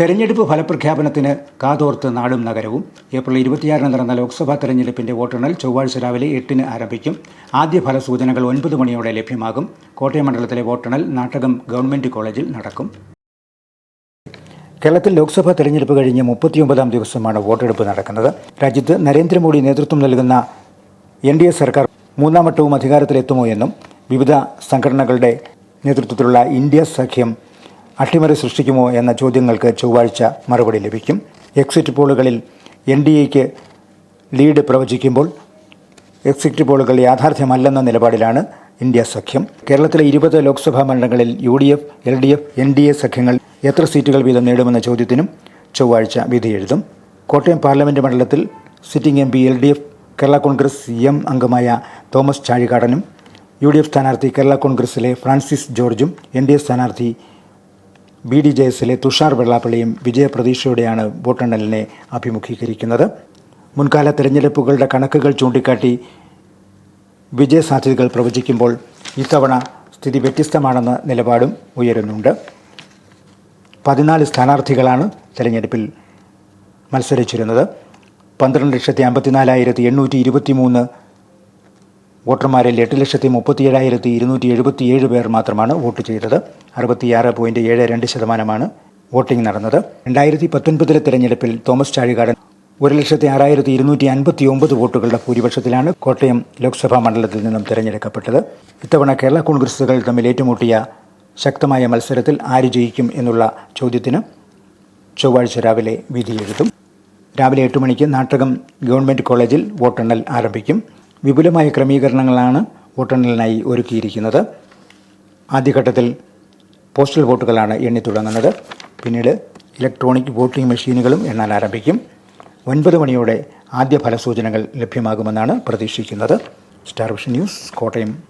തെരഞ്ഞെടുപ്പ് ഫലപ്രഖ്യാപനത്തിന് കാതോർത്ത് നാടും നഗരവും. ഏപ്രിൽ ഇരുപത്തിയാറിന് നടന്ന ലോക്സഭാ തെരഞ്ഞെടുപ്പിന്റെ വോട്ടെണ്ണൽ ചൊവ്വാഴ്ച രാവിലെ എട്ടിന് ആരംഭിക്കും. ആദ്യ ഫലസൂചനകൾ ഒൻപത് മണിയോടെ ലഭ്യമാകും. കോട്ടയം മണ്ഡലത്തിലെ വോട്ടെണ്ണൽ നാട്ടകം ഗവൺമെന്റ് കോളേജിൽ നടക്കും. കേരളത്തിൽ ലോക്സഭാ തെരഞ്ഞെടുപ്പ് കഴിഞ്ഞ് മുപ്പത്തിയൊമ്പതാം ദിവസമാണ് വോട്ടെടുപ്പ് നടക്കുന്നത്. രാജ്യത്ത് നരേന്ദ്രമോദി നേതൃത്വം നൽകുന്ന എൻ ഡി എ സർക്കാർ മൂന്നാം വട്ടവും അധികാരത്തിലെത്തുമോ എന്നും വിവിധ സംഘടനകളുടെ നേതൃത്വത്തിലുള്ള ഇന്ത്യ സഖ്യം അട്ടിമറി സൃഷ്ടിക്കുമോ എന്ന ചോദ്യങ്ങൾക്ക് ചൊവ്വാഴ്ച മറുപടി ലഭിക്കും. എക്സിറ്റ് പോളുകളിൽ എൻ ഡി എക്ക് ലീഡ് പ്രവചിക്കുമ്പോൾ എക്സിറ്റ് പോളുകൾ യാഥാർത്ഥ്യമല്ലെന്ന നിലപാടിലാണ് ഇന്ത്യ സഖ്യം. കേരളത്തിലെ ഇരുപത് ലോക്സഭാ മണ്ഡലങ്ങളിൽ U D F L D F N D A സഖ്യങ്ങൾ എത്ര സീറ്റുകൾ വീതം നേടുമെന്ന ചോദ്യത്തിനും ചൊവ്വാഴ്ച വിധി എഴുതും. കോട്ടയം പാർലമെന്റ് മണ്ഡലത്തിൽ sitting M P L D F Kerala Congress M അംഗമായ തോമസ് ചാഴികാടനും യു ഡി എഫ് സ്ഥാനാർത്ഥി കേരള കോൺഗ്രസിലെ ഫ്രാൻസിസ് ജോർജും എൻ ഡി എ സ്ഥാനാർത്ഥി ബി ഡി ജെ എസിലെ തുഷാർ വെള്ളാപ്പള്ളിയും വിജയപ്രതീക്ഷയോടെയാണ് വോട്ടെണ്ണലിനെ അഭിമുഖീകരിക്കുന്നത്. മുൻകാല തെരഞ്ഞെടുപ്പുകളുടെ കണക്കുകൾ ചൂണ്ടിക്കാട്ടി വിജയസാധ്യതകൾ പ്രവചിക്കുമ്പോൾ ഇത്തവണ സ്ഥിതി വ്യത്യസ്തമാണെന്ന നിലപാടും ഉയരുന്നുണ്ട്. പതിനാല് സ്ഥാനാർത്ഥികളാണ് തെരഞ്ഞെടുപ്പിൽ മത്സരിച്ചിരുന്നത്. പന്ത്രണ്ട് ലക്ഷത്തി അമ്പത്തിനാലായിരത്തി എണ്ണൂറ്റി ഇരുപത്തി മൂന്ന് വോട്ടർമാരിൽ എട്ട് ലക്ഷത്തി മുപ്പത്തിയേഴായിരത്തി ഇരുന്നൂറ്റി എഴുപത്തിയേഴ് പേർ മാത്രമാണ് വോട്ട് ചെയ്തത്. അറുപത്തിയാറ് പോയിന്റ് ഏഴ് രണ്ട് ശതമാനമാണ് വോട്ടിംഗ് നടന്നത്. രണ്ടായിരത്തി പത്തൊൻപതിലെ തെരഞ്ഞെടുപ്പിൽ തോമസ് ചാഴികാടൻ ഒരു ലക്ഷത്തി ആറായിരത്തി ഇരുന്നൂറ്റി അൻപത്തി ഒമ്പത് വോട്ടുകളുടെ ഭൂരിപക്ഷത്തിലാണ് കോട്ടയം ലോക്സഭാ മണ്ഡലത്തിൽ നിന്നും തിരഞ്ഞെടുക്കപ്പെട്ടത്. ഇത്തവണ കേരള കോൺഗ്രസുകൾ തമ്മിൽ ഏറ്റുമുട്ടിയ ശക്തമായ മത്സരത്തിൽ ആര് ജയിക്കും എന്നുള്ള ചോദ്യത്തിന് ചൊവ്വാഴ്ച രാവിലെ വിധിയെഴുതും. രാവിലെ എട്ട് മണിക്ക് നാട്ടകം ഗവൺമെന്റ് കോളേജിൽ വോട്ടെണ്ണൽ ആരംഭിക്കും. വിപുലമായ ക്രമീകരണങ്ങളാണ് വോട്ടെണ്ണലിനായി ഒരുക്കിയിരിക്കുന്നത്. ആദ്യഘട്ടത്തിൽ പോസ്റ്റൽ വോട്ടുകളാണ് എണ്ണി തുടങ്ങുന്നത്. പിന്നീട് ഇലക്ട്രോണിക് വോട്ടിംഗ് മെഷീനുകളും എണ്ണാൻ ആരംഭിക്കും. ഒൻപത് മണിയോടെ ആദ്യ ഫലസൂചനകൾ ലഭ്യമാകുമെന്നാണ് പ്രതീക്ഷിക്കുന്നത്. Star vision news Kottayam.